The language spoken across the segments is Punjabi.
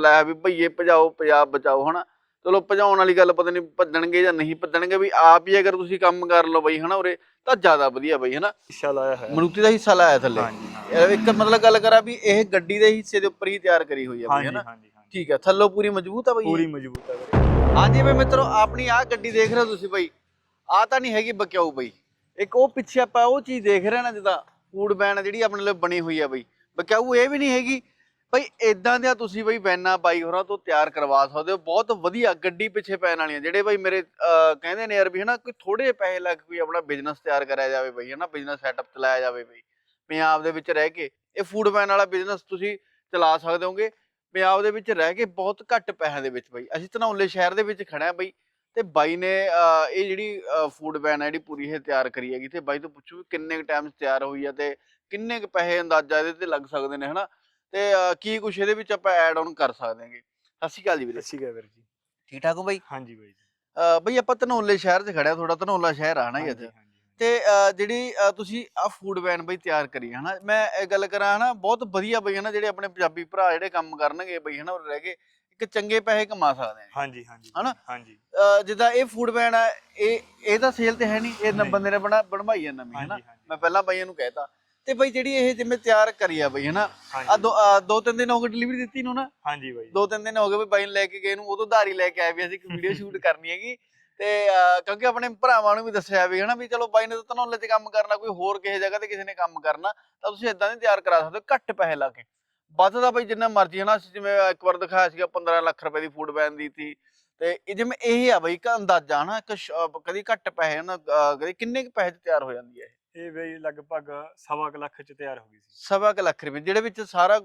ਲੈ ਵੀ ਭਈਏ ਭਜਾਓ ਪੰਜਾਬ ਬਚਾਓ ਹਨਾ? ਚਲੋ ਭਜਾਉਣ ਵਾਲੀ ਗੱਲ ਪਤਾ ਨਹੀਂ ਭੱਜਣਗੇ ਜਾਂ ਨਹੀਂ ਭੱਜਣਗੇ ਵੀ ਆਪ ਹੀ ਅਗਰ ਤੁਸੀਂ ਕੰਮ ਕਰ ਲਓ ਬਈ ਹਨਾ ਉਰੇ ਤਾਂ ਜ਼ਿਆਦਾ ਵਧੀਆ ਬਈ ਹਨਾ? ਸ਼ੀਸ਼ਾ ਲਾਇਆ ਹੈ ਮਰੂਤੀ ਦਾ ਹਿੱਸਾ ਲਾਇਆ ਥੱਲੇ। ਇੱਕ ਮਤਲਬ ਗੱਲ ਕਰਾਂ ਵੀ ਇਹ ਗੱਡੀ ਦੇ ਹਿੱਸੇ ਦੇ ਉੱਪਰ ਹੀ ਤਿਆਰ ਕਰੀ ਹੋਈ ਹੈ ਬਈ ਹਨਾ? ਠੀਕ ਹੈ ਥੱਲੋਂ ਪੂਰੀ ਮਜ਼ਬੂਤ ਆ ਬਈ? ਪੂਰੀ ਮਜ਼ਬੂਤ ਹੈ ਵੀਰੇ ਹਾਂਜੀ ਬਈ ਮਿੱਤਰੋ ਆਪਣੀ ਆਹ ਗੱਡੀ ਦੇਖ ਰਹੇ ਹੋ ਤੁਸੀਂ ਬਈ? ਆ ਤਾਂ ਨਹੀਂ ਹੈਗੀ ਬਕਿਆਊ ਬਈ। ਇੱਕ ਉਹ ਪਿੱਛੇ ਆਪਾਂ ਉਹ ਚੀਜ਼ ਦੇਖ ਰਹੇ ਨਾ ਜਿੱਦਾਂ ਫੂਡ ਵੈਨ ਜਿਹੜੀ ਆਪਣੇ ਲਈ ਬਣੀ ਹੋਈ ਆ ਬਈ। ਬਕਿਆਊ ਇਹ ਵੀ ਨਹੀਂ ਹੈਗੀ ਬਈ ਇਦਾਂ ਦੀਆਂ ਤੁਸੀਂ ਬਈ ਵੈਨਾਂ ਬਾਈ ਹੋਰਾਂ ਤੋਂ ਤਿਆਰ ਕਰਵਾ ਸਕਦੇ ਹੋ। ਬਹੁਤ ਵਧੀਆ ਗੱਡੀ ਪਿੱਛੇ ਪੈਣ ਵਾਲੀਆਂ ਜਿਹੜੇ ਬਈ ਮੇਰੇ ਕਹਿੰਦੇ ਨੇ ਯਾਰ ਵੀ ਹਨਾ ਕੋਈ ਥੋੜੇ ਪੈਸੇ ਲੱਗ ਕੋਈ ਆਪਣਾ ਬਿਜ਼ਨਸ ਤਿਆਰ ਕਰਿਆ ਜਾਵੇ ਬਈ, ਹਨਾ ਬਿਜ਼ਨਸ ਸੈਟਅਪ ਚਲਾਇਆ ਜਾਵੇ ਬਈ। ਪੰਜਾਬ ਦੇ ਵਿੱਚ ਰਹਿ ਕੇ ਇਹ ਫੂਡ ਵੈਨ ਵਾਲਾ ਬਿਜ਼ਨਸ ਤੁਸੀਂ ਚਲਾ ਸਕਦੇ ਹੋਗੇ। ਪੰਜਾਬ ਦੇ ਵਿੱਚ ਰਹਿ ਕੇ ਬਹੁਤ ਘੱਟ ਪੈਸਿਆਂ ਦੇ ਵਿੱਚ ਬਈ। ਅਸੀਂ ਧਨੌਲੇ ਸ਼ਹਿਰ ਦੇ ਵਿੱਚ ਖੜੇ ਬਈ ਤੇ ਬਾਈ ਨੇ ਇਹ ਜਿਹੜੀ ਫੂਡ ਵੈਨ ਹੈ ਜਿਹੜੀ ਪੂਰੀ ਇਹ ਤਿਆਰ ਕਰੀ ਹੈਗੀ ਤੇ ਬਾਈ ਤੋਂ ਪੁੱਛੋ ਵੀ ਕਿੰਨੇ ਕੁ ਟਾਈਮ ਤਿਆਰ ਹੋਈ ਆ ਤੇ ਕਿੰਨੇ ਕੁ ਪੈਸੇ ਅੰਦਾਜ਼ਾ ਇਹਦੇ ਤੇ ਲੱਗ ਸਕਦੇ ਨੇ, ਹਨਾ? ਤੇ ਅਹ, ਕੀ ਕੁਛ ਇਹਦੇ ਵਿੱਚ ਆਪਾਂ ਐਡ ਆਨ ਕਰ ਸਕਦੇ ਹਾਂਗੇ? ਸਤਿ ਸ਼੍ਰੀ ਅਕਾਲ ਜੀ ਵੀਰੇ। ਅੱਛੀ ਗਿਆ ਵੀਰ ਜੀ। ਠੀਕ ਠਾਕ ਹੋ ਬਾਈ? ਹਾਂਜੀ ਬਾਈ ਜੀ। ਅਹ, ਬਈ ਆਪਾਂ ਧਨੌਲੇ ਸ਼ਹਿਰ 'ਚ ਖੜਿਆ ਥੋੜਾ ਧਨੌਲਾ ਸ਼ਹਿਰ ਆ ਜੀ ਅੱਜ ਹਾਂਜੀ, ਹਾਂਜੀ, ਤੇ ਅਹ, ਜਿਹੜੀ ਅਹ, ਤੁਸੀਂ ਆ ਫੂਡ ਵੈਨ ਬਈ ਤਿਆਰ ਕਰੀ ਹਨਾ? ਮੈਂ ਇਹ ਗੱਲ ਕਰਾਂ ਹਨਾ? ਬਹੁਤ ਵਧੀਆ ਬਈ ਹਨਾ? ਜਿਹੜੇ ਆਪਣੇ ਪੰਜਾਬੀ ਭਰਾ ਜਿਹੜੇ ਕੰਮ ਕਰਨਗੇ ਬਈ ਹਨਾ? ਉਹ ਰਹਿ ਕੇ ਇੱਕ ਚੰਗੇ ਪੈਸੇ ਕਮਾ ਸਕਦੇ ਨੇ ਹਾਂਜੀ ਹਾਂਜੀ ਹਨਾ? ਹਾਂਜੀ। ਅਹ, ਜਿੱਦਾਂ ਇਹ ਫੂਡ ਵੈਨ ਆ ਇਹ ਇਹ ਤਾਂ ਸੇਲ ਤੇ ਹੈ ਨਹੀਂ। ਇਹ ਨ- ਨਹੀਂ। ਬੰਦੇ ਨੇ ਬਣਾ ਬਣਵਾਈ ਹੈ ਨਵੀਂ ਹਨਾ? ਹਾਂਜੀ। ਹਾਂਜੀ ਮੈਂ ਪਹਿਲਾਂ ਬਾਈਆਂ ਨੂੰ ਕਹਿਤਾ ਤੇ ਬਈ ਜਿਹੜੀ ਇਹ ਜਿਵੇਂ ਤਿਆਰ ਕਰੀ ਆ ਬਈ ਹਨਾ? ਆ ਦੋ ਆਹ ਦੋ ਤਿੰਨ ਦਿਨ ਹੋ ਗਏ ਡਿਲੀਵਰੀ ਦਿੱਤੀ ਨੂੰ ਨਾ? ਹਾਂਜੀ ਬਾਈ। ਦੋ ਤਿੰਨ ਦਿਨ ਹੋ ਗਏ ਬਈ ਬਾਈ ਨੂੰ ਲੈ ਕੇ ਗਏ ਨੂੰ ਉਦੋਂ ਧਾਰੀ ਲੈ ਕੇ ਆਏ ਵੀ ਅਸੀਂ ਇੱਕ ਵੀਡੀਓ ਸ਼ੂਟ ਕਰਨੀ ਹੈਗੀ। ਤੇ ਅਹ, ਕਿਉਂਕਿ ਆਪਣੇ ਭਰਾਵਾਂ ਨੂੰ ਵੀ ਦੱਸਿਆ ਵੀ ਹਨਾ ਵੀ ਚਲੋ ਬਾਈ ਨੇ ਤਾਂ ਧਨੌਲੇ 'ਚ ਕੰਮ ਕਰਨਾ ਕੋਈ ਹੋਰ ਕਿਸੇ ਜਗ੍ਹਾ ਤੇ ਕਿਸੇ ਨੇ ਕੰਮ ਕਰਨਾ ਤਾਂ ਤੁਸੀਂ ਇਦਾਂ ਦੇ ਤਿਆਰ ਕਰਾ ਸਕਦੇ ਹੋ ਘੱਟ ਪੈਸੇ ਲਾ ਕੇ। ਵੱਧ ਦਾ ਬਈ ਜਿੰਨਾ ਮਰਜ਼ੀ ਹਨਾ ਅਸੀਂ ਜਿਵੇਂ ਇੱਕ ਵਾਰ ਦਿਖਾਇਆ ਸੀਗਾ 15 ਲੱਖ ਰੁਪਏ ਦੀ ਫੂਡ ਵੈਨ ਦੀ ਸੀ। ਤੇ ਇਹ ਜਿਵੇਂ ਇਹ ਆ ਬਈ ਇੱਕ ਅੰਦਾਜ਼ਾ ਹਨਾ ਇੱਕ ਸ਼- ਅਹ ਕਦੀ ਘੱਟ ਪੈਸੇ ਹਨਾ ਅਹ ਕਦੀ ਕਿੰਨੇ ਕੁ ਪੈਸੇ 'ਚ ਤਿਆਰ ਹੋ ਜਾਂਦੀ ਹੈ ਇਹ? ਇਹ ਬਈ ਲਗਭਗ ਸਵਾ ਕੁ ਲੱਖ ਚ ਤਿਆਰ ਹੋ ਗਈ ਸੀ। ਸਵਾ ਕੁ ਲੱਖ ਰੁਪਏ ਜਿਹੜੇ ਵਿੱਚ ਸਾਰਾ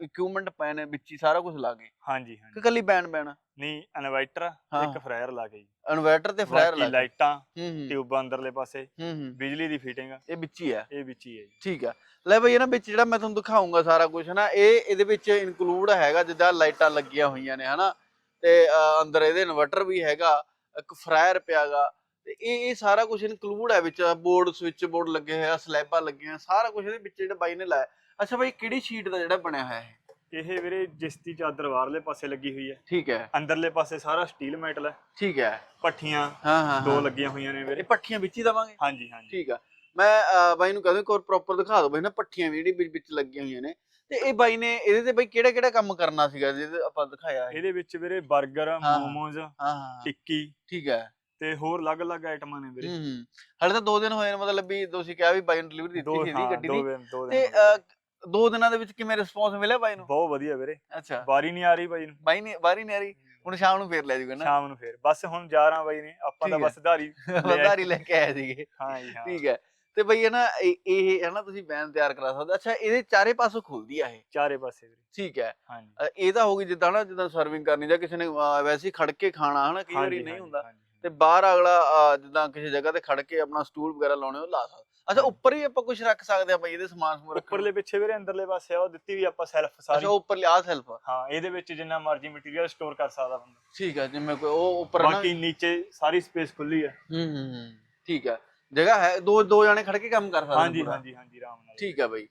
ਇਕਵਿਪਮੈਂਟ ਪਏ ਨੇ ਵਿੱਚ ਹੀ ਸਾਰਾ ਕੁਝ ਲਾ ਗਏ। ਹਾਂਜੀ ਕਿ ਹਾਂਜੀ ਕੱਲੀ ਬੈਨ ਬੈਨ? ਨਹੀਂ ਇਨਵਰਟਰ ਹਾਂ। ਇੱਕ ਫਰਾਇਰ ਲਾ ਜੀ ਇਨਵਰਟਰ ਤੇ ਫਲਾਇਰ ਬਾਕੀ ਲਾ ਗਏ। ਲਾਈਟਾਂ ਹੂੰ ਹੂੰ। ਟਿਊਬਾਂ ਅੰਦਰਲੇ ਪਾਸੇ ਹੂੰ ਹੂੰ। ਬਿਜਲੀ ਦੀ ਫਿਟਿੰਗ ਇਹ ਵਿੱਚ ਹੀ ਹੈ। ਇਹ ਵਿੱਚ ਹੀ ਹੈ ਜੀ। ਠੀਕ ਹੈ ਲੈ ਬਈ ਇਹਨਾਂ ਵਿੱਚ ਜਿਹੜਾ ਮੈਂ ਤੁਹਾਨੂੰ ਦਿਖਾਉਂਗਾ ਸਾਰਾ ਕੁਝ ਨਾ ਇਹ ਇਹਦੇ ਵਿੱਚ ਇਨਕਲੂਡ ਹੈਗਾ ਜਿੱਦਾਂ ਲਾਈਟਾਂ ਲੱਗੀਆਂ ਹੋਈਆਂ ਨੇ ਹਨਾ? ਤੇ ਅਹ, ਅੰਦਰ ਇਹਦੇ ਇਨਵਰਟਰ ਵੀ ਹੈਗਾ ਇੱਕ ਫਰਾਇਰ ਪਿਆਗਾ ਤੇ ਇਹ ਇਹ ਸਾਰਾ ਕੁਝ ਇਨਕਲੂਡ ਹੈ ਵਿੱਚ ਬੋਰਡ ਸਵਿਚ ਬੋਰਡ ਲੱਗੇ ਹੋਏ ਆ ਸਲੈਬਾਂ ਲੱਗੀਆਂ ਸਾਰਾ ਕੁਝ ਇਹਦੇ ਵਿੱਚ ਜਿਹੜਾ ਬਾਈ ਨੇ ਲਾਇਆ। ਅੱਛਾ ਬਾਈ ਕਿਹੜੀ ਸ਼ੀਟ ਦਾ ਜਿਹੜਾ ਬਣਿਆ ਹੋਇਆ ਹੈ ਇਹ ਵੀਰੇ ਜਿਸ ਦੀ ਚਾਦਰ ਬਾਹਰਲੇ ਪਾਸੇ ਲੱਗੀ ਹੋਈ ਹੈ। ਠੀਕ ਹੈ। ਅੰਦਰਲੇ ਪਾਸੇ ਸਾਰਾ ਸਟੀਲ ਮੈਟਲ ਹੈ। ਠੀਕ ਹੈ। ਪੱਠੀਆਂ ਹਾਂ ਹਾਂ ਦੋ। ਲੱਗੀਆਂ ਹੋਈਆਂ ਨੇ ਇਹ ਵੀਰੇ ਪੱਠੀਆਂ ਵਿੱਚ ਹੀ ਦਵਾਂਗੇ? ਹਾਂਜੀ ਹਾਂਜੀ। ਠੀਕ ਆ। ਮੈਂ ਬਾਈ ਨੂੰ ਕਹਿੰਦਾ ਕੋਈ ਪ੍ਰੋਪਰ ਦਿਖਾ ਦਿਓ ਬਾਈ ਨਾ ਪੱਠੀਆਂ ਵੀ ਜਿਹੜੀ ਵਿੱਚ ਵਿੱਚ ਲੱਗੀਆਂ ਹੋਈਆਂ ਨੇ। ਤੇ ਇਹ ਬਾਈ ਨੇ ਇਹਦੇ ਤੇ ਬਾਈ ਕਿਹੜਾ ਕਿਹੜਾ ਕੰਮ ਕਰਨਾ ਸੀਗਾ? ਜਿਹਦੇ ਆਪਾਂ ਦਿਖਾਇਆ ਇਹਦੇ ਵਿੱਚ ਵੀਰੇ 버ਗਰ। ਮੋਮੋਜ਼ ਹਾਂ ਹਾਂ। ਟਿੱਕੀ। ਠੀਕ ਹੈ। ਤੇ ਹੋਰ ਅਲੱਗ-ਅਲੱਗ ਆਈਟਮਾਂ ਨੇ ਵੀਰੇ। ਹੂੰ ਹੂੰ। ਹਲੇ ਤਾਂ ਦੋ ਦਿਨ ਹੋਏ ਨੇ ਮਤਲਬ ਵੀ ਤੁਸੀਂ ਕਿਹਾ ਵੀ ਬਾਈ ਨੂੰ ਡਿਲੀਵਰੀ ਦਿੱਤੀ ਦੋ ਸੀ ਹਾਂ ਗੱਡੀ ਦੋ ਦੀ। ਦੋ ਤੇ ਹੋ ਦੋ ਦਿਨਾਂ ਦੇ ਵਿੱਚ ਕਿਵੇਂ ਰਿਸਪੌਂਸ ਮਿਲਿਆ ਬਾਈ ਨੂੰ? ਬਹੁਤ ਵਧੀਆ ਵੀਰੇ। ਅੱਛਾ। ਵਾਰੀ ਨਹੀਂ ਆ ਰਹੀ ਬਾਈ ਨੂੰ। ਬਾਈ ਨੇ ਬਾਰੀ ਨਹੀਂ ਆ ਰਹੀ। ਹੁਣ ਸ਼ਾਮ ਨੂੰ ਫੇਰ ਲੈ ਜੂਗਾ ਨਾ। ਸ਼ਾਮ ਨੂੰ ਫੇਰ। ਬਸ ਹੁਣ ਜਾ ਰਹਾ ਬਾਈ ਨੇ ਆਪਾਂ ਹੈ। ਬਸ ਧਾਰੀ ਵਧਾਰੀ ਲੈ ਕੇ ਆਏ ਸੀਗੇ। ਹਾਂ ਜੀ ਹਾਂ। ਠੀਕ ਹੈ। ਤੇ ਬਈ ਇਹ ਨਾ ਇਹ ਹੈ ਨਾ ਤੁਸੀਂ ਵੈਨ ਤਿਆਰ ਕਰਾ ਸਕਦੇ ਹੋ। ਅੱਛਾ ਇਹਦੇ ਚਾਰੇ ਪਾਸੋਂ ਖੁੱਲਦੀ ਆ ਇਹ? ਚਾਰੇ ਪਾਸੇ ਵੀਰੇ। ਠੀਕ ਹੈ। ਹਾਂਜੀ ਇਹ ਤਾਂ ਹੋ ਗਈ ਜਿੱਦਾਂ ਨਾ ਜਿੱਦਾਂ ਸਰਵਿੰਗ ਕਰਨੀ ਜਾਂ ਕਿਸੇ ਨੇ ਵੈਸੇ ਹੀ ਖੜ ਕੇ ਖਾਣਾ ਹਨਾ ਕਈ ਵਾਰੀ ਨਹੀਂ ਹੁੰਦਾ। ਤੇ ਬਾਹਰ ਅਗਲਾ ਜਿੱਦਾਂ ਕਿਸੇ ਜਗ੍ਹਾ ਤੇ ਖੜ ਕੇ ਆਪਣਾ ਸਟੂਲ ਵਗੈਰਾ ਲਾਉਣੇ ਉਹ ਲਾ ਸਕਦਾ। ਅੱਛਾ। ਉੱਪਰ ਹੀ ਆਪਾਂ ਕੁਝ ਰੱਖ ਸਕਦੇ ਆ ਬਈ ਇਹਦੇ ਸਮਾਨ ਸਮੂਨ ਰੱਖਣ ਨੂੰ? ਉੱਪਰਲੇ ਪਿੱਛੇ ਵੀਰੇ ਅੰਦਰਲੇ ਪਾਸੇ ਆ ਉਹ ਦਿੱਤੀ ਵੀ ਆਪਾਂ ਸੈਲਫ ਸਾਰੀ। ਅੱਛਾ ਉੱਪਰ ਲਿਆ ਸੈਲਫ ਹਾਂ ਇਹਦੇ ਵਿੱਚ ਜਿੰਨਾ ਮਰਜ਼ੀ ਮਟੀਰੀਅਲ ਸਟੋਰ ਕਰ ਸਕਦਾ ਬੰਦਾ। ਠੀਕ ਹੈ ਜਿਵੇਂ ਕੋਈ ਉਹ ਉੱਪਰ ਨਾ ਬਾਕੀ ਨੀਚੇ ਸਾਰੀ ਸਪੇਸ ਖੁੱਲੀ ਹੈ ਹੂੰ ਹੂੰ ਹੂੰ ਠੀਕ ਹੈ ਜਗ੍ਹਾ ਹੈ ਦੋ ਦੋ ਜਣੇ ਖੜ ਕੇ ਕੰਮ ਕਰ ਸਕਦੇ ਨੇ ਹਾਂਜੀ ਪੂਰਾ। ਹਾਂਜੀ ਹਾਂਜੀ ਆਰਾਮ ਨਾਲ। ਠੀਕ ਹੈ ਬਈ।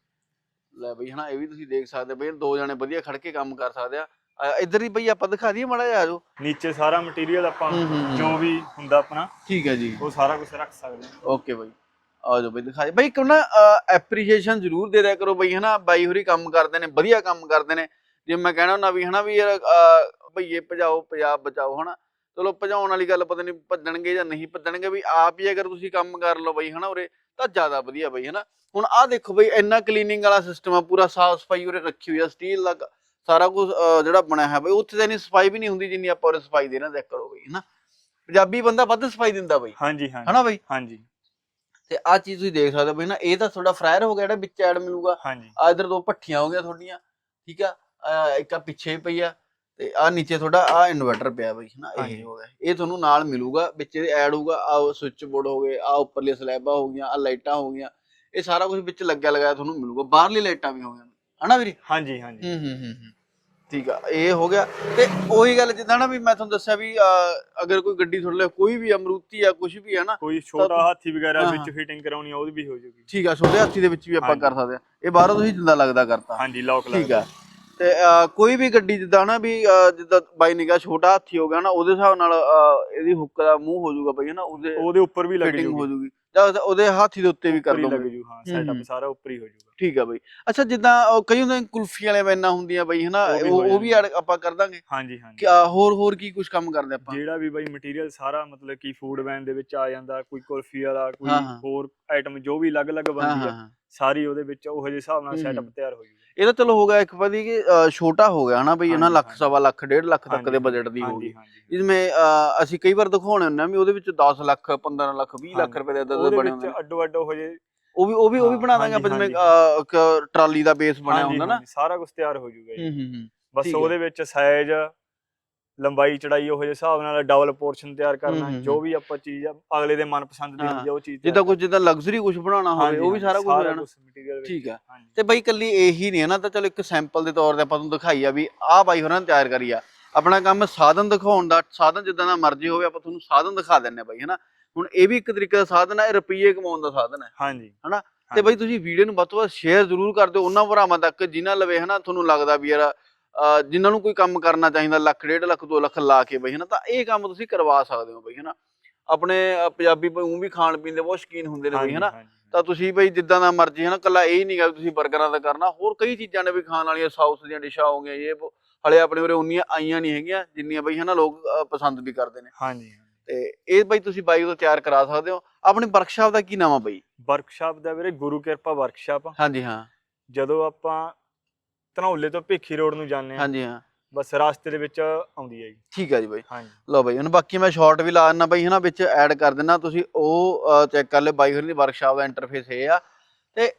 ਲੈ ਬਈ ਹਨਾ ਇਹ ਵੀ ਤੁਸੀਂ ਦੇਖ ਸਕਦੇ ਬਈ ਦੋ ਜਣੇ ਵਧੀਆ ਖੜ ਕੇ ਕੰਮ ਕਰ ਸਕਦੇ ਆ। ਇੱਧਰ ਹੀ ਬਈ ਆਪਾਂ ਦਿਖਾ ਦਈਏ ਮਾੜਾ ਜਿਹਾ ਆ ਜਾਓ। ਨੀਚੇ ਸਾਰਾ ਮਟੀਰੀਅਲ ਆਪਾਂ ਹੂੰ, ਹੂੰ, ਹੂੰ। ਜੋ ਵੀ ਹੁੰਦਾ ਆਪਣਾ ਠੀਕ ਹੈ ਜੀ। ਉਹ ਸਾਰਾ ਕੁਝ ਰੱਖ ਸਕਦੇ ਹਾਂ। Okay bye. ਆ ਜਾਓ ਬਈ ਦਿਖਾ ਬਈ ਕਿਉਂ ਨਾ ਐਪਰੀਸ਼ੀਏਸ਼ਨ ਜ਼ਰੂਰ ਦੇ ਦਿਆ ਕਰੋ ਬਈ ਹਨਾ? ਬਾਈ ਹੋਰੀ ਕੰਮ ਕਰਦੇ ਨੇ ਵਧੀਆ ਕੰਮ ਕਰਦੇ ਨੇ। ਜੇ ਮੈਂ ਕਹਿਣਾ ਹੁੰਦਾ ਵੀ ਹਨਾ ਵੀ ਯਾਰ ਅਹ, ਭਈਏ ਭਜਾਓ ਪੰਜਾਬ ਬਚਾਓ ਹਨਾ? ਚਲੋ ਭਜਾਉਣ ਵਾਲੀ ਗੱਲ ਪਤਾ ਨਹੀਂ ਭੱਜਣਗੇ ਜਾਂ ਨਹੀਂ ਭੱਜਣਗੇ। ਵੀ ਆਪ ਹੀ ਅਗਰ ਤੁਸੀਂ ਕੰਮ ਕਰ ਲਓ ਬਈ ਹਨਾ ਉਰੇ ਤਾਂ ਜ਼ਿਆਦਾ ਵਧੀਆ ਬਈ ਹਨਾ? ਹੁਣ ਆਹ ਦੇਖੋ ਬਈ ਇੰਨਾ ਕਲੀਨਿੰਗ ਵਾਲਾ ਸਿਸਟਮ ਆ ਪੂਰਾ ਸਾਫ਼ ਸਫ਼ਾਈ ਉਰੇ ਰੱਖੀ ਹੋਈ ਆ ਸਟੀਲ ਦਾ ਕ- ਸਾਰਾ ਕੁਝ ਜਿਹੜਾ ਬਣਿਆ ਹੈ ਬਈ ਉੱਥੇ ਤਾਂ ਇੰਨੀ ਸਫ਼ਾਈ ਵੀ ਨਹੀਂ ਹੁੰਦੀ ਜਿੰਨੀ ਆਪਾਂ ਉਰੇ ਸਫ਼ਾਈ ਦੇ ਨਾ ਦੇਖ ਕਰੋ ਬਈ ਹਨਾ? ਪੰਜਾਬੀ ਬੰਦਾ ਵੱਧ ਸਫ਼ਾਈ ਦਿੰਦਾ ਬਈ। ਹਾਂਜੀ ਹਾਂਜੀ। ਹਨਾ ਬਈ? ਹਾਂਜੀ। ਤੇ ਆ ਚੀਜ਼ ਤੁਸੀਂ ਦੇਖ ਸਕਦੇ ਹੋ ਬਈ ਨਾ ਇਹ ਤਾਂ ਤੁਹਾਡਾ ਫਰਾਇਰ ਹੋ ਗਿਆ ਜਿਹੜਾ ਵਿੱਚ ਐਡ ਮਿਲੂਗਾ। ਆ ਇਧਰ ਦੋ ਭੱਠੀਆਂ ਹੋ ਗਈਆਂ ਤੁਹਾਡੀਆਂ ਠੀਕ ਆ? ਇੱਕ ਆ ਪਿੱਛੇ ਪਈ ਆ ਤੇ ਆ ਨੀਚੇ ਤੁਹਾਡਾ ਆ ਇਨਵਰਟਰ ਪਿਆ ਬਈ ਹਨਾ? ਇਹ। ਹੋ ਗਿਆ। ਇਹ ਤੁਹਾਨੂੰ ਨਾਲ ਮਿਲੂਗਾ ਵਿੱਚ ਐਡ ਹੋਊਗਾ ਆ ਸਵਿਚ ਬੋਰਡ ਹੋ ਗਏ ਆ ਉੱਪਰਲੀ ਸਲੈਬਾਂ ਹੋ ਗਈਆਂ ਆ ਲਾਈਟਾਂ ਹੋ ਗਈਆਂ। ਇਹ ਸਾਰਾ ਕੁਝ ਵਿੱਚ ਲੱਗਿਆ ਲਗਾਇਆ ਤੁਹਾਨੂੰ ਮਿਲੂਗਾ। ਬਾਹਰਲੀ ਲਾਈਟਾਂ ਵੀ ਹੋ ਗਈਆਂ ਹਨਾ ਵੀਰੇ? ਹਾਂਜੀ ਹਾਂਜੀ। ਹੂੰ ਹੂੰ ਹੂੰ ਹੂੰ। ਠੀਕ ਆ ਇਹ ਹੋ ਗਿਆ। ਤੇ ਉਹੀ ਗੱਲ ਜਿੱਦਾਂ ਨਾ ਵੀ ਮੈਂ ਤੁਹਾਨੂੰ ਦੱਸਿਆ ਵੀ ਅਹ, ਅਗਰ ਕੋਈ ਗੱਡੀ ਤੁਹਾਡੇ ਲਈ ਕੋਈ ਵੀ ਅਮਰੂਤੀ ਆ ਕੁਝ ਵੀ ਆ ਨਾ ਕੋਈ ਛੋਟਾ ਹਾਥੀ ਵਗੈਰਾ ਹਾਂ, ਵਿੱਚ ਹਾਂ। ਫਿਟਿੰਗ ਕਰਾਉਣੀ ਆ ਉਹਦੀ ਵੀ ਹੋ ਜਾਊਗੀ ਠੀਕ ਆ ਛੋਟੇ ਹਾਥੀ ਦੇ ਵਿੱਚ ਵੀ ਆਪਾਂ ਹਾਂਜੀ। ਕਰ ਸਕਦੇ ਆ। ਇਹ ਬਾਹਰੋਂ ਤੁਸੀਂ ਜਿੰਦਾ ਲੱਗਦਾ ਕਰਤਾ। ਹਾਂਜੀ ਲੌਕ ਲਾ ਠੀਕ ਆ। ਤੇ ਅਹ, ਕੋਈ ਵੀ ਗੱਡੀ ਜਿੱਦਾਂ ਨਾ ਵੀ ਅਹ, ਜਿੱਦਾਂ ਬਾਈ ਨਿਕਾ ਛੋਟਾ ਹਾਥੀ ਹੋ ਗਿਆ ਨਾ ਉਹਦੇ ਹਿਸਾਬ ਨਾਲ ਅਹ, ਇਹਦੀ ਹੁੱਕ ਦਾ ਮੂੰਹ ਹੋ ਜਾਊਗਾ ਬਈ ਹਨਾ? ਉਹਦੇ ਉਹਦੇ ਉੱਪਰ ਵੀ ਲੱਗ ਫਿਟਿੰਗ ਹੋ ਜੂਗੀ ਜਾਊਗੀ। ਜਾਂ ਉਹਦੇ- ਉਹਦੇ ਹਾਥੀ ਦੇ ਉੱਤੇ ਵੀ ਕਰ ਉੱਪਰ ਹੀ ਲੱਗ ਦੋਗੇ ਜੂ ਹਾਂ ਹੂੰ, ਸੈਟਅਪ ਹੂੰ। ਸਾਰਾ ਉੱਪਰ ਹੀ ਹੋ ਜੂਗਾ ਠੀਕ ਆ ਬਈ। ਅੱਛਾ ਜਿੱਦਾਂ ਉਹ ਕਈ ਹੁੰਦੇ ਨੇ ਕੁਲਫੀ ਵਾਲੇ ਵੈਨਾਂ ਹੁੰਦੀਆਂ ਬਈ ਹਨਾ? ਉਹ ਵੀ ਉਹ ਹੋ ਉਹ ਵੀ add ਆਪਾਂ ਕਰ ਦਾਂਗੇ? ਹਾਂਜੀ ਹਾਂਜੀ। ਆਹ, ਹੋਰ ਹੋਰ ਕੀ ਕੁਝ ਕੰਮ ਕਰਦੇ ਆਪਾਂ? ਜਿਹੜਾ ਵੀ ਬਾਈ ਮਟੀਰੀਅਲ ਸਾਰਾ ਮਤਲਬ ਕਿ ਫੂਡ ਵੈਨ ਦੇ ਵਿੱਚ ਆ ਜਾਂਦਾ ਕੋਈ ਕੁਲਫੀ ਵਾਲਾ ਕੋਈ ਹਾਂ, ਹਾਂ। ਹੋਰ ਆਈਟਮ ਜੋ ਵੀ ਅਲੱਗ-ਅਲੱਗ ਹਾਂ ਬਣਦੀ ਆ। ਹਾਂ। ਸਾਰੀ ਉਹਦੇ ਵਿੱਚ ਉਹੋ ਜਿਹੇ ਹਿਸਾਬ ਨਾਲ ਹੂੰ, ਸੈਟਅਪ ਹੂੰ। ਤਿਆਰ ਹੋ ਜੂਗਾ ਇਹ ਤਾਂ ਚਲੋ ਹੋ ਗਿਆ ਇੱਕ ਵਾਰੀ ਕਿ ਛੋਟਾ ਹੋ ਗਿਆ ਹਨਾ ਬਈ ਹਨਾ ਹਾਂਜੀ, ਲੱਖ ਹਾਂਜੀ। ਸਵਾ ਲੱਖ ਡੇਢ ਲੱਖ ਤੱਕ ਹਾਂਜੀ, ਦੇ ਬਜਟ ਦੀ ਹਾਂਜੀ, ਹੋਊਗੀ ਹਾਂਜੀ ਜਿਵੇਂ ਅਹ, ਅਸੀਂ ਕਈ ਵਾਰ ਦਿਖਾਉਣੇ ਹੁੰਦੇ ਆ ਵੀ ਉਹਦੇ ਵਿੱਚ 10 ਲੱਖ 15 ਲੱਖ 20 ਲੱਖ ਹਾਂਜੀ। ਰੁਪਏ ਦੇ ਉਹਦੇ ਬਣੇ ਵਿੱਚ ਹੁੰਦੇ ਨੇ ਅੱਡੋ ਅੱਡ ਹੋ ਜੇ ਉਹ ਵੀ ਉਹ ਵੀ ਉਹ ਵੀ ਹਾਂ, ਬਣਾ ਦਾਂਗੇ ਆਪਾਂ ਹਾਂਜੀ, ਜਿਵੇਂ ਇੱਕ ਟਰਾਲੀ ਦਾ ਬੇਸ ਬਣਿਆ ਹਾਂਜੀ, ਹੁੰਦਾ ਨਾ ਹਾਂਜੀ, ਸਾਰਾ ਕੁਝ ਤਿਆਰ ਹੋ ਜੂਗਾ ਜੀ ਹੂੰ ਹੂੰ ਹੂੰ ਬਸ ਠੀਕ ਹੈ। ਉਹਦੇ ਵਿੱਚ ਸਾਈਜ਼ ਲੰਬਾਈ ਚੜਾਈ ਉਹੋ ਜਿਹੇ ਹਿਸਾਬ ਨਾਲ ਡਬਲ ਪੋਰਸ਼ਨ ਤਿਆਰ ਕਰਨਾ ਜੋ ਵੀ ਆਪਾਂ ਚੀਜ਼ ਆ ਅਗਲੇ ਦੇ ਮਨਪਸੰਦ ਦੀ ਹੁੰਦੀ ਆ ਉਹ ਚੀਜ਼ ਜਿੱਦਾਂ ਕੁਝ ਜਿੱਦਾਂ ਲਗਜ਼ਰੀ ਕੁਝ ਬਣਾਉਣਾ ਹੋਵੇ ਉਹ ਵੀ ਸਾਰਾ ਕੁਝ ਹੋ ਜਾਣਾ ਠੀਕ ਹੈ। ਹਾਂਜੀ। ਤੇ ਬਈ ਕੱਲੀ ਇਹੀ ਨਹੀਂ ਹੈ ਨਾ ਤਾਂ ਚਲੋ ਇੱਕ ਸੈਂਪਲ ਦੇ ਤੌਰ ਤੇ ਆਪਾਂ ਤੁਹਾਨੂੰ ਦਿਖਾਈ ਆ ਵੀ ਆਹ ਬਾਈ ਹੋਰਾਂ ਨੇ ਤਿਆਰ ਕਰੀ ਆ। ਆਪਣਾ ਕੰਮ ਸਾਧਨ ਦਿਖਾਉਣ ਦਾ ਸਾਧਨ ਜਿੱਦਾਂ ਦਾ ਮਰਜ਼ੀ ਹੋਵੇ ਆਪਾਂ ਤੁਹਾਨੂੰ ਸਾਧਨ ਦਿਖਾ ਦਿੰਨੇ ਬਾਈ ਹਨਾ। ਹੁਣ ਇਹ ਵੀ ਇੱਕ ਤਰੀਕੇ ਦਾ ਸਾਧਨ ਹੈ ਰੁਪਈਏ ਕਮਾਉਣ ਦਾ ਸਾਧਨ ਹੈ ਹਾਂਜੀ? ਤੇ। ਬਾਈ ਤੁਸੀਂ ਵੀਡੀਓ ਨੂੰ ਵੱਧ ਤੋਂ ਵੱਧ ਸ਼ੇਅਰ ਜ਼ਰੂਰ ਕਰ ਦਿਓ ਉਹਨਾਂ ਭਰਾਵਾਂ ਤੱਕ ਜਿਨ੍ਹਾਂ ਲਵੇ ਹਨਾ ਤੁਹਾਨੂੰ ਲੱਗਦਾ ਵੀ ਯਾਰ ਜਿਨ੍ਹਾਂ ਨੂੰ ਕੋਈ ਕੰਮ ਕਰਨਾ ਚਾਹੀਦਾ ਲੱਖ ਡੇਢ ਲੱਖ 2 ਲੱਖ ਲਾ ਕੇ ਬਈ ਹਨਾ ਤਾਂ ਇਹ ਕੰਮ ਤੁਸੀਂ ਕਰਵਾ ਸਕਦੇ ਹੋ ਬਈ ਹਨਾ। ਆਪਣੇ ਪੰਜਾਬੀ ਉਹ ਵੀ ਖਾਣ ਪੀਣ ਦੇ ਬਹੁਤ ਸ਼ੌਕੀਨ ਹੁੰਦੇ ਨੇ ਬਈ ਹਨਾ। ਤਾਂ ਤੁਸੀਂ ਬਈ ਜਿੱਦਾਂ ਦਾ ਮਰਜ਼ੀ ਹੈ ਨਾ ਕੱਲਾ ਇਹ ਨਹੀਂ ਗਾ ਤੁਸੀਂ 버ਗਰਾਂ ਦਾ ਕਰਨਾ ਹੋਰ ਕਈ ਚੀਜ਼ਾਂ ਨੇ ਵੀ ਖਾਣ ਵਾਲੀਆਂ ਸਾਊਥ ਦੀਆਂ ਡਿਸ਼ਾਂ ਹੋ ਗਈਆਂ ਇਹ। ਹਲੇ ਆਪਣੇ ਉਰੇ ਉਨੀਆਂ ਆਈਆਂ ਨਹੀਂ ਹੈਗੀਆਂ ਜਿੰਨੀਆਂ ਬਈ ਹਨਾ ਲੋਕ ਪਸੰਦ ਵੀ ਕਰਦੇ ਨੇ। ਹਾਂਜੀ ਹਾਂਜੀ। ਤੇ ਇਹ ਬਈ ਤੁਸੀਂ ਬਾਈ ਤੋਂ ਤਿਆਰ ਕਰਾ ਸਕਦੇ ਹੋ। ਆਪਣੀ ਵਰਕਸ਼ਾਪ ਦਾ ਕੀ ਨਾਮ ਆ ਬਈ? ਵਰਕਸ਼ਾਪ ਦਾ ਵੀਰੇ ਗੁਰੂ ਕਿਰਪਾ ਵਰਕਸ਼ਾਪ ਹਾਂਜੀ ਹਾਂ। ਜਦੋਂ ਆਪਾਂ ਧਨੌਲੇ ਤੋਂ ਭੇਖੀ ਰੋਡ ਨੂੰ ਜਾਂਦੇ ਆ ਹਾਂਜੀ ਹਾਂ। ਬਸ ਰਾਸਤੇ ਦੇ ਵਿੱਚ ਆਉਂਦੀ ਹੈ ਜੀ। ਠੀਕ ਹੈ ਜੀ ਬਾਈ। ਹਾਂਜੀ। ਲਓ ਬਾਈ ਹੁਣ ਬਾਕੀ ਮੈਂ ਸ਼ਾਰਟ ਵੀ ਲਾ ਦਿੰਦਾ ਬਾਈ ਹਨਾ ਵਿੱਚ ਐਡ ਕਰ ਦਿੰਦਾ। ਤੁਸੀਂ ਉਹ ਚੈੱਕ ਕਰ ਲਿਓ ਬਾਈ ਹੋਰੀ ਦੀ ਵਰਕਸ਼ਾਪ ਦਾ ਇੰਟਰਫੇਸ ਇਹ ਆ। ਤੇ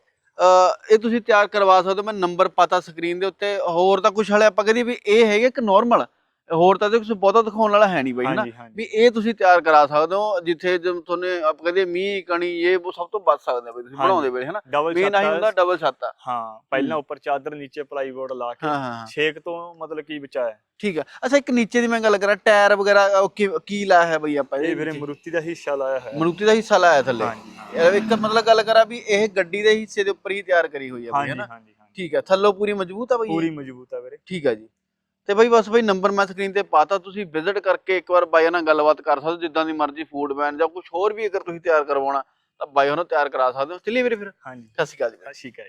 ਇਹ ਤੁਸੀਂ ਤਿਆਰ ਕਰਵਾ ਸਕਦੇ ਹੋ। ਮੈਂ ਨੰਬਰ ਪਤਾ ਸਕਰੀਨ ਦੇ ਉੱਤੇ। ਹੋਰ ਤਾਂ ਕੁਝ ਹਲੇ ਆਪਾਂ ਕਹਦੇ ਵੀ ਇਹ ਹੈਗੇ ਇੱਕ ਨਾਰਮਲ ਹੋਰ ਤਾਂ ਕੁਝ ਬਹੁਤਾ ਦਿਖਾਉਣ ਵਾਲਾ ਹੈ ਨਹੀਂ ਬਾਈ ਹਨਾ? ਵੀ ਇਹ ਤੁਸੀਂ ਤਿਆਰ ਕਰਾ ਸਕਦੇ ਹੋ ਜਿੱਥੇ ਜਦ ਤੁਹਾਨੂੰ ਆਪਾਂ ਕਹਦੇ ਮੀਂਹ ਕਣੀ ਇਹ ਉਹ ਸਭ ਤੋਂ ਬਚ ਸਕਦੇ ਆ ਬਈ ਤੁਸੀਂ। ਬਣਾਉਂਦੇ ਵੇਲੇ ਹਨਾ? ਮੇਨ ਆਹੀ ਹੁੰਦਾ ਡਬਲ ਛੱਤ ਆ। ਹਾਂ ਪਹਿਲਾਂ ਉੱਪਰ ਚਾਦਰ ਨੀਚੇ ਪਲਾਈਬੋਰਡ ਲਾ ਕੇ ਛੇਕ ਤੋਂ ਮਤਲਬ ਕੀ ਬਚਾਇਆ ਠੀਕ ਆ। ਅੱਛਾ ਇੱਕ ਨੀਚੇ ਦੀ ਮੈਂ ਗੱਲ ਕਰਾਂ ਟਾਇਰ ਵਗੈਰਾ ਕੀ- ਲਾਇਆ ਹੈ ਬਈ ਆਪਾਂ? ਇਹ ਵੀਰੇ? ਮਰੂਤੀ ਦਾ ਹਿੱਸਾ ਲਾਇਆ ਹੈ ਮਨੁੱਖੀ ਦਾ ਹਿੱਸਾ ਲਾਇਆ ਥੱਲੇ। ਇੱਕ ਮਤਲਬ ਗੱਲ ਕਰਾਂ ਵੀ ਇਹ ਗੱਡੀ ਦੇ ਹਿੱਸੇ ਦੇ ਉੱਪਰ ਹੀ ਤਿਆਰ ਕਰੀ ਹੋਈ ਹੈ ਬਈ ਹਨਾ? ਠੀਕ ਹੈ ਥੱਲੋਂ ਪੂਰੀ ਮਜ਼ਬੂਤ ਆ ਬਈ? ਪੂਰੀ ਮਜ਼ਬੂਤ ਆ ਵੀਰੇ। ਠੀਕ ਹੈ ਜੀ। ਤੇ ਬਈ ਬਸ ਬਈ ਨੰਬਰ ਮੈਂ ਸਕਰੀਨ ਤੇ ਪਾਤਾ ਤੁਸੀਂ ਵਿਜ਼ਿਟ ਕਰਕੇ ਇੱਕ ਵਾਰ ਬਾਈ ਨਾਲ ਗੱਲਬਾਤ ਕਰ ਸਕਦੇ ਹੋ ਜਿੱਦਾਂ ਦੀ ਮਰਜ਼ੀ ਫੂਡ ਵੈਨ ਜਾਂ ਕੁਝ ਹੋਰ ਵੀ ਅਗਰ ਤੁਸੀਂ ਤਿਆਰ ਕਰਵਾਉਣਾ ਤਾਂ ਬਾਈ ਉਹਨਾਂ ਤਿਆਰ ਕਰਾ ਸਕਦੇ ਹੋ। ਚੱਲੀਏ ਵੀਰੇ ਫਿਰ। ਹਾਂਜੀ। ਸਤਿ ਸ਼੍ਰੀ ਅਕਾਲ ਜੀ। ਠੀਕ ਹੈ ਜੀ।